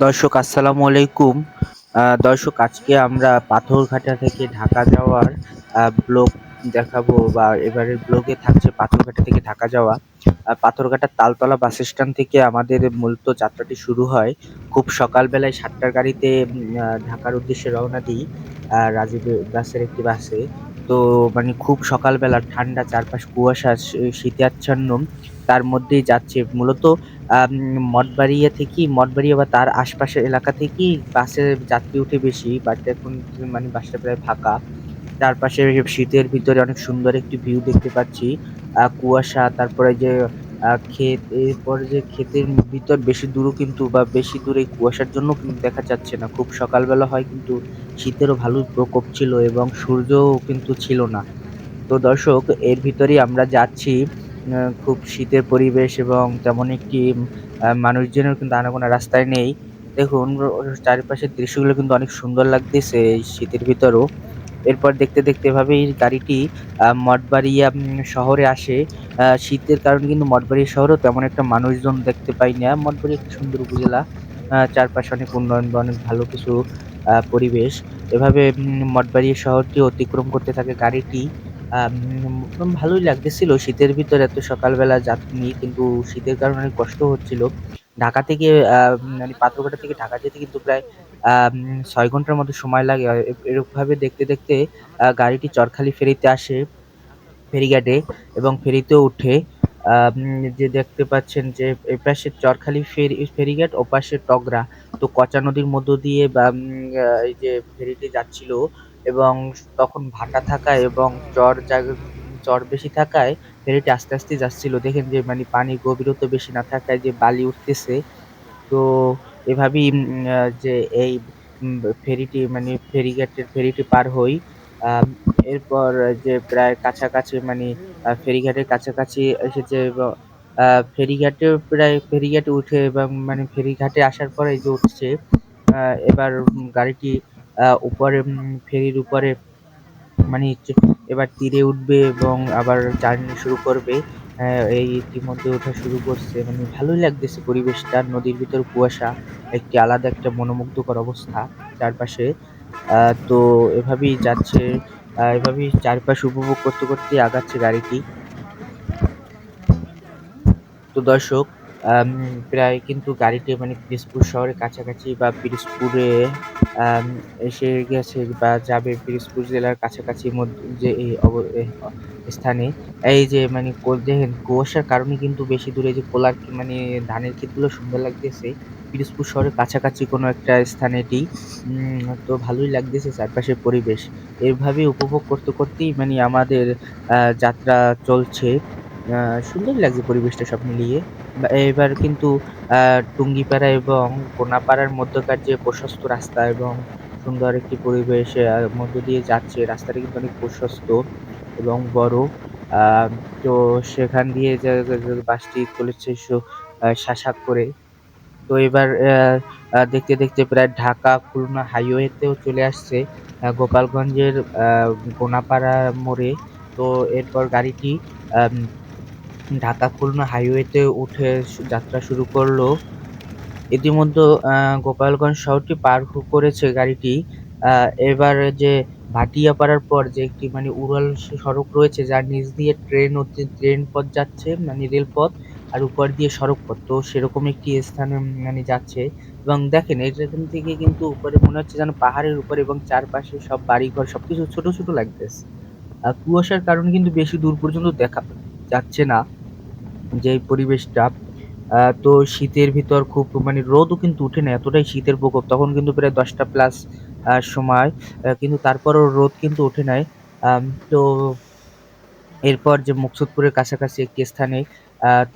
দর্শক, আসসালামু আলাইকুম। দর্শক, আজকে আমরা পাথরঘাটা থেকে ঢাকা যাওয়ার ব্লগ দেখাবো বা এবারের ব্লগে থাকছে পাথরঘাটা থেকে ঢাকা যাওয়া। পাথরঘাটার তালতলা বাস স্ট্যান্ড থেকে আমাদের মূলত যাত্রাটি শুরু হয় খুব সকালবেলায় সাতটার গাড়িতে ঢাকার উদ্দেশ্যে রওনা দিই রাজীব বাসের একটি বাসে। তো মানে খুব সকালবেলা, ঠান্ডা চারপাশ, কুয়াশা শীতাচ্ছন্ন, তার মধ্যেই যাচ্ছে। মূলত মঠবাড়িয়া থেকেই, মঠবাড়িয়া বা তার আশপাশের এলাকা থেকেই বাসে যাত্রী উঠে বেশি বাট এখন মানে বাসটা প্রায় ফাঁকা। চারপাশে শীতের ভিতরে অনেক সুন্দর একটি ভিউ দেখতে পাচ্ছি। কুয়াশা, তারপরে যে ক্ষেত, এরপর যে ক্ষেতের ভিতর বেশি দূরও কিন্তু বা বেশি দূরে কুয়াশার জন্য কিন্তু দেখা যাচ্ছে না। খুব সকালবেলা হয় কিন্তু শীতেরও ভালো প্রকোপ ছিল এবং সূর্যও কিন্তু ছিল না। তো দর্শক, এর ভিতরেই আমরা যাচ্ছি খুব শীতের পরিবেশ এবং তেমন একটি মানুষজনের কিন্তু আনাগোনা রাস্তায় নেই। দেখুন, চারিপাশের দৃশ্যগুলো কিন্তু অনেক সুন্দর লাগতেছে এই শীতের ভিতরও। এরপর দেখতে দেখতে এভাবেই গাড়িটি মঠবাড়িয়া শহরে আসে। শীতের কারণে কিন্তু মঠবাড়িয়া শহরেও তেমন একটা মানুষজন দেখতে পাই না। মঠবাড়ি একটা সুন্দর উপজেলা। চারপাশে অনেক উন্নয়ন বা অনেক ভালো কিছু পরিবেশ। এভাবে মঠবাড়িয়া শহরটি অতিক্রম করতে থাকে গাড়িটি। ভালোই লাগতেছিল। শীতের ভিতরে এত সকালবেলা যাত্রী কিন্তু শীতের কারণে অনেক কষ্ট হচ্ছিল। ঢাকা থেকে মানে পাথরঘাটা থেকে ঢাকা যেতে কিন্তু প্রায় ছয় ঘণ্টার মতো সময় লাগে। আর এ- দেখতে দেখতে গাড়িটি চরখালি ফেরিতে আসে, ফেরিঘাটে, এবং ফেরিতেও উঠে। যে দেখতে পাচ্ছেন যে এপাশে চরখালি ফেরি, ফেরিঘাট ওপাশে টগরা। তো কচা নদীর মধ্য দিয়ে, বা এই যে ফেরিটি যাচ্ছিল, এবং তখন ভাটা থাকায় এবং চর চর বেশি থাকায় ফেরিটি আস্তে আস্তে যাচ্ছিল। দেখেন যে মানে পানির গভীরতা বেশি না থাকায় যে বালি উঠতেছে। তো এভাবেই যে এই ফেরিটি মানে ফেরিঘাটের ফেরিটি পার হই এরপর যে প্রায় কাছাকাছি মানে ফেরিঘাটের কাছাকাছি এসেছে এবং ফেরিঘাটে প্রায়, ফেরিঘাটে উঠে এবং মানে ফেরিঘাটে আসার পরে যে উঠছে এবার গাড়িটি উপরে ফেরির উপরে মানে এবার তীরে উঠবে এবং আবার জার্নি শুরু করবে। এই ইতিমধ্যে ওঠা শুরু করছে। মানে ভালোই লাগতেছে পরিবেশটা, নদীর ভিতর কুয়াশা, একটি আলাদা একটা মনোমুগ্ধকর অবস্থা চারপাশে। তো এভাবেই যাচ্ছে এভাবেই চারপাশ উপভোগ করতে করতে আগাচ্ছে গাড়িটি। তো দর্শক প্রায় কিন্তু গাড়িটি মানে পিরোজপুর শহরের কাছাকাছি বা পিরোজপুরে এসে গেছে বা যাবে পিরোজপুর জেলার কাছাকাছি মধ্য- যে এই অব- স্থানে। এই যে মানে দেখেন কুয়াশার কারণে কিন্তু বেশি দূরে যে কোলার মানে ধানের ক্ষেতগুলো সুন্দর লাগতেছে, পিরোজপুর শহরের কাছাকাছি কোনো একটা স্থানে এটি তো ভালোই লাগতেছে চারপাশের পরিবেশ। এভাবে উপভোগ করতে করতেই মানে আমাদের যাত্রা চলছে। সুন্দর লাগছে পরিবেশটা সব মিলিয়ে। এবার কিন্তু টুঙ্গিপাড়া এবং কোনাপাড়ার মধ্যকার যে প্রশস্ত রাস্তা এবং সুন্দর একটি পরিবেশের মধ্য দিয়ে যাচ্ছে রাস্তাটা কিন্তু অনেক প্রশস্ত এবং বড়। তো সেখান দিয়ে বাসটি চলেছে শাসাক করে। তো এবার দেখতে দেখতে প্রায় ঢাকা খুলনা হাইওয়েতেও চলে আসছে গোপালগঞ্জের আহ, কোনাপাড়া মোড়ে। তো এরপর গাড়িটি ঢাকা খুলনা হাইওয়েতে উঠে যাত্রা শুরু করল। ইতিমধ্যে গোপালগঞ্জ শহরটি পার করেছে গাড়িটি। এবার যে ভাটিয়া ভাটিয়াপাড়ার পর যে একটি মানে উড়াল সড়ক রয়েছে, যার নিচ দিয়ে ট্রেন হচ্ছে ট্রেন পথ যাচ্ছে মানে রেলপথ, আর উপর দিয়ে সড়ক পথ তো সেরকম একটি স্থানে মানে যাচ্ছে। এবং দেখেন, এখান থেকে কিন্তু উপরে মনে হচ্ছে যেন পাহাড়ের উপরে এবং চারপাশে সব বাড়িঘর, সবকিছু ছোট ছোট লাগতেছে। আর কুয়াশার কারণে কিন্তু বেশি দূর পর্যন্ত দেখা যাচ্ছে না। যে পরিবেশটা তো শীতের ভিতর খুব মানে রোদও কিন্তু উঠে না এতটাই শীতের প্রকোপ। তখন কিন্তু প্রায় দশটা প্লাস সময় কিন্তু তারপরও রোদ কিন্তু ওঠে নাই। তো এরপর যে মুকসুদপুরের কাছাকাছি একটি স্থানে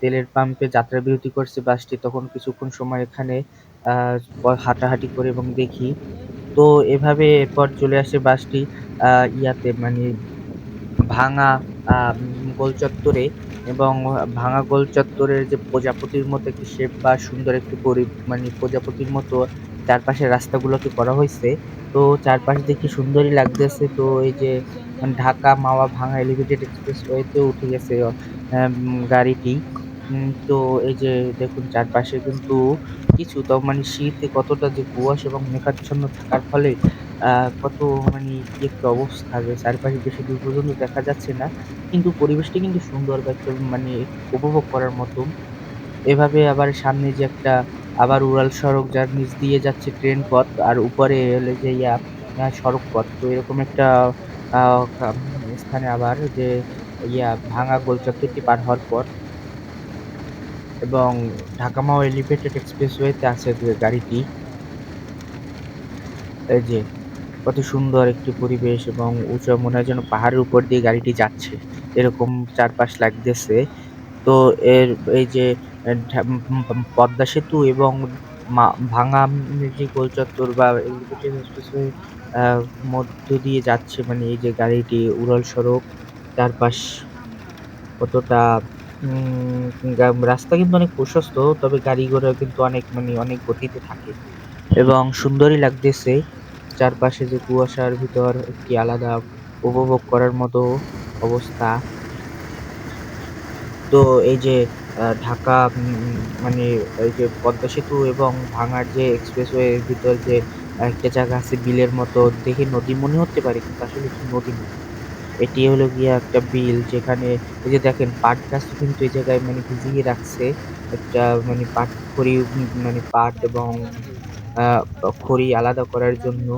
তেলের পাম্পে যাত্রা বিরতি করছে বাসটি তখন কিছুক্ষণ সময় এখানে হাঁটাহাঁটি করে এবং দেখি তো এভাবে এরপর চলে আসে বাসটি ইয়াতে মানে ভাঙা আহ, উম, গোল চত্বরে এবং ভাঙা গোল চত্বরের যে প্রজাপতির মতো একটি শেপ বা সুন্দর একটি পরি মানে প্রজাপতির মতো চারপাশে রাস্তাগুলোকে করা হয়েছে, তো চারপাশ দেখে সুন্দরই লাগতেছে। তো এই যে ঢাকা মাওয়া ভাঙা এলিভেটেড এক্সপ্রেস ওয়েতে উঠে গেছে গাড়িটি। তো এই যে দেখুন চারপাশে কিন্তু কিছু তাও মানে শীতে কতটা যে কুয়াশা এবং মেঘাচ্ছন্ন থাকার ফলে কত মানে কি একটা অবস্থা যে চারপাশে বেশি দূর পর্যন্ত দেখা যাচ্ছে না। কিন্তু পরিবেশটা কিন্তু সুন্দর বা একটা মানে উপভোগ করার মতো। এভাবে আবার সামনে যে একটা আবার উড়াল সড়ক যার নিচ দিয়ে যাচ্ছে ট্রেন পথ আর উপরে হলো যে ইয়া সড়ক পথ। তো এরকম একটা স্থানে আবার যে ইয়া ভাঙা গোল চত্বরটি পার হওয়ার পর এবং ঢাকা মাও এলিভেটেড এক্সপ্রেসওয়েতে আছে গাড়িটি। এই যে কত সুন্দর একটি পরিবেশ এবং উঁচু মনে হয় যেন পাহাড়ের উপর দিয়ে গাড়িটি যাচ্ছে। এরকম চারপাশ লাগতেছে। তো এর এই যে পদ্মা সেতু এবং ভাঙা যে গোল চত্বর বা মধ্য দিয়ে যাচ্ছে মানে এই যে গাড়িটি উড়াল সড়ক চারপাশ কতটা রাস্তা কিন্তু অনেক প্রশস্ত। তবে গাড়ি ঘোড়া কিন্তু অনেক মানে অনেক গতিতে থাকে এবং সুন্দরই লাগতেছে। চারপাশে যে কুয়াশার ভিতর একটি আলাদা উপভোগ করার মতো অবস্থা। তো এই যে ঢাকা মানে এই যে পদ্মা সেতু এবং ভাঙার যে এক্সপ্রেসওয়ে এর ভিতর যে একটা জায়গা আছে বিলের মতো, দেখে নদী মনে হতে পারে, কিন্তু আসলে এটি নদী না। এটি হলো গিয়ে একটা বিল যেখানে, এই যে দেখেন, পাট গাছ কিন্তু এই জায়গায় মানে ভিজিয়ে রাখছে। একটা মানে পাট খড়ি মানে পাট এবং খড়ি আলাদা করার জন্য।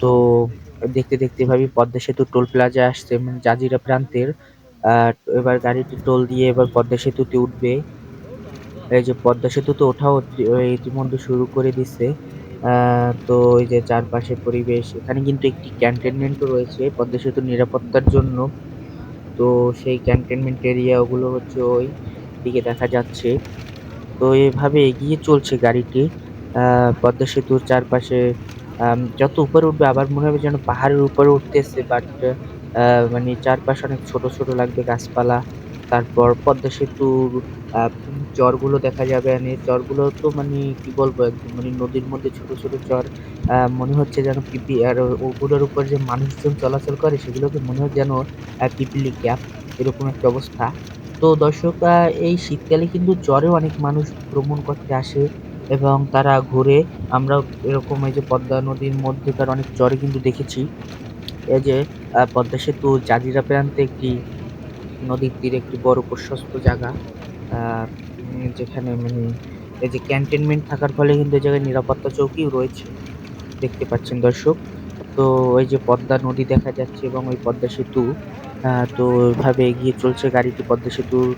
তো দেখতে, দেখতে এভাবেই পদ্মা সেতু টোল প্লাজা আসছে মানে জাজিরা প্রান্তের। এবার গাড়িটি টোল দিয়ে এবার পদ্মা সেতুতে উঠবে। এই যে পদ্মা সেতুতে ওঠাও ইতি ইতিমধ্যে শুরু করে। আ তো এই যে চারপাশে পরিবেশ এখানে কিন্তু একটি ক্যান্টনমেন্ট ও রয়েছে পদ্মা সেতুর নিরাপত্তার জন্য। তো সেই ক্যান্টনমেন্ট এরিয়া ওগুলো হচ্ছে ওই দিকে দেখা যাচ্ছে। তো এভাবে এগিয়ে চলছে গাড়িটি। পদ্মা সেতুর চারপাশে যত উপরে উঠবে আবার মনে হবে যেন পাহাড়ের উপরে উঠতেছে বাট মানে চারপাশে অনেক ছোট, ছোট লাগবে গাছপালা। তারপর পদ্মা সেতুর চরগুলো দেখা যাবে। মানে চরগুলো তো মানে কি বলব একদম মানে নদীর মধ্যে ছোট, ছোট চর। মনে হচ্ছে যেন পিপি আর ওগুলোর উপর যে মানুষজন চলাচল করে সেগুলোকে মনে হয় যেন আ পিপীলিকা এরকম একটা অবস্থা। তো দর্শক এই শীতকালে কিন্তু চরেও অনেক মানুষ ভ্রমণ করতে আসে এবং তারা ঘুরে। আমরাও এরকম এই যে পদ্মা নদীর মধ্যেকার অনেক চরে কিন্তু দেখেছি। এই যে পদ্মা সেতুর জাজিরা প্রান্তে একটি নদীর তীরে একটি বড় প্রশস্ত জায়গা। যেখানে মানে এই যে ক্যান্টনমেন্ট থাকার ফলে কিন্তু এই জায়গায় নিরাপত্তা চৌকিও রয়েছে। দেখতে পাচ্ছেন দর্শক। তো এই যে পদ্মা নদী দেখা যাচ্ছে এবং ওই পদ্মা সেতু। তো এভাবে এগিয়ে চলছে গাড়িটি পদ্মা সেতুর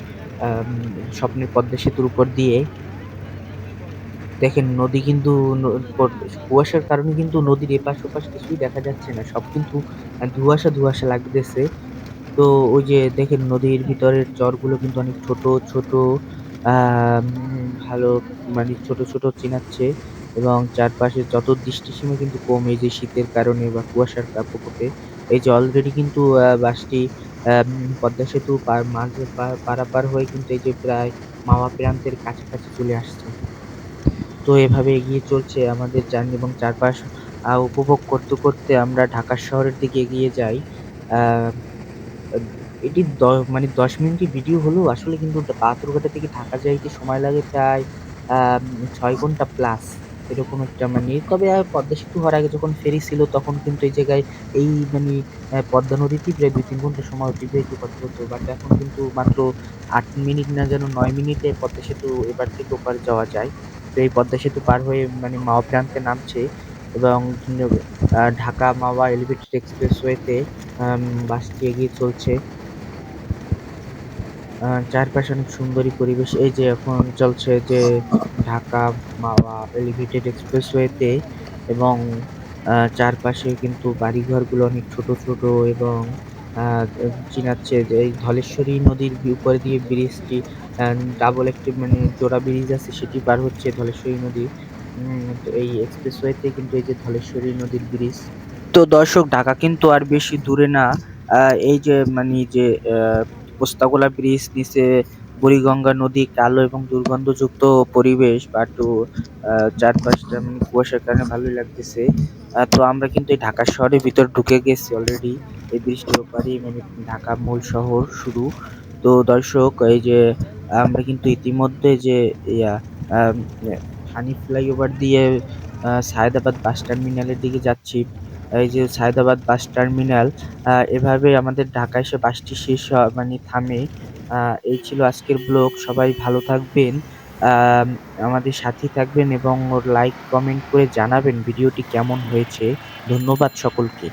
স্বপ্নের পদ্মা সেতুর উপর দিয়ে। দেখেন নদী কিন্তু কুয়াশার কারণে কিন্তু নদীর এপাশ-ওপাশ কিছুই দেখা যাচ্ছে না। সব কিন্তু ধুয়াশা, ধুয়াশা লাগতেছে। তো ওই যে দেখেন নদীর ভিতরের চরগুলো কিন্তু অনেক ছোট, ছোট ভালো মানে ছোট, ছোট চিনাচ্ছে এবং চারপাশে যত দৃষ্টিসীমা কিন্তু কম এই যে শীতের কারণে বা কুয়াশার প্রকোপে। এই যে অলরেডি কিন্তু বাসটি পদ্মা সেতু পার মাঝে পারাপার হয়ে কিন্তু এই যে প্রায় মামা প্রান্তের কাছাকাছি চলে আসছে। তো এভাবে এগিয়ে চলছে আমাদের জার্নি এবং চারপাশ উপভোগ করতে, করতে আমরা ঢাকা শহরের দিকে এগিয়ে যাই। এটি দ মানে ১০ মিনিটের ভিডিও হলেও আসলে কিন্তু পাথরঘাটা থেকে ঢাকা যাইতে সময় লাগে প্রায় ৬ ঘণ্টা প্লাস। এরকম একটা মানে তবে পদ্মা সেতু হওয়ার আগে যখন ফেরি ছিল তখন কিন্তু এই জায়গায় এই মানে পদ্মা নদীতেই প্রায় ২-৩ ঘণ্টা সময় অতিবাহিত করতে হতো। বাট এখন কিন্তু মাত্র ৮ মিনিট না যেন ৯ মিনিটে পদ্মা সেতু এপার থেকে ওপার যাওয়া যায়। এই পদ্মা সেতু পার হয়ে মানে মাওয়া প্রান্তে নামছে এবং ঢাকা মাওয়া এলিভেটেড এক্সপ্রেসওয়েতে বাসটি এগিয়ে চলছে। চারপাশে অনেক সুন্দরী পরিবেশ। এই যে এখন চলছে যে ঢাকা মাওয়া এলিভেটেড এক্সপ্রেসওয়েতে এবং চারপাশে কিন্তু বাড়িঘরগুলো অনেক ছোট, ছোট এবং চিনাচ্ছে যে এই ধলেশ্বরী নদীর উপর দিয়ে ব্রিজটি ডাবল একটি মানে জোড়া ব্রিজ আছে, সেটি পার হচ্ছে ধলেশ্বরী নদী। এই এক্সপ্রেসওয়েতে কিন্তু এই যে ধলেশ্বরী নদীর ব্রিজ। তো দর্শক, ঢাকা কিন্তু আর বেশি দূরে না। এই যে মানে যে পোস্তাগোলা ব্রিজ, নিচে বুড়িগঙ্গা নদী, কালো এবং দুর্গন্ধযুক্ত পরিবেশ, বা একটু চারপাশটা মানে কুয়াশার কারণে ভালোই লাগতেছে। তো আমরা কিন্তু এই ঢাকা শহরের ভিতর ঢুকে গেছি অলরেডি। এই ব্রিজটির ওপারেই মানে ঢাকা মূল শহর শুরু। তো দর্শক, এই যে, আমরা কিন্তু ইতিমধ্যে যে, ইয়া হানি ফ্লাইওভার দিয়ে সায়েদাবাদ বাস টার্মিনালের দিকে যাচ্ছি। এই যে সায়েদাবাদ বাস টার্মিনাল এভাবে আমাদের ঢাকা এসে বাসটি শেষ মানে থামে। এই ছিল আজকের ব্লগ। সবাই ভালো থাকবেন। আমাদের সাথেই থাকবেন এবং ওর লাইক, কমেন্ট করে জানাবেন ভিডিওটি কেমন হয়েছে। ধন্যবাদ সকলকে।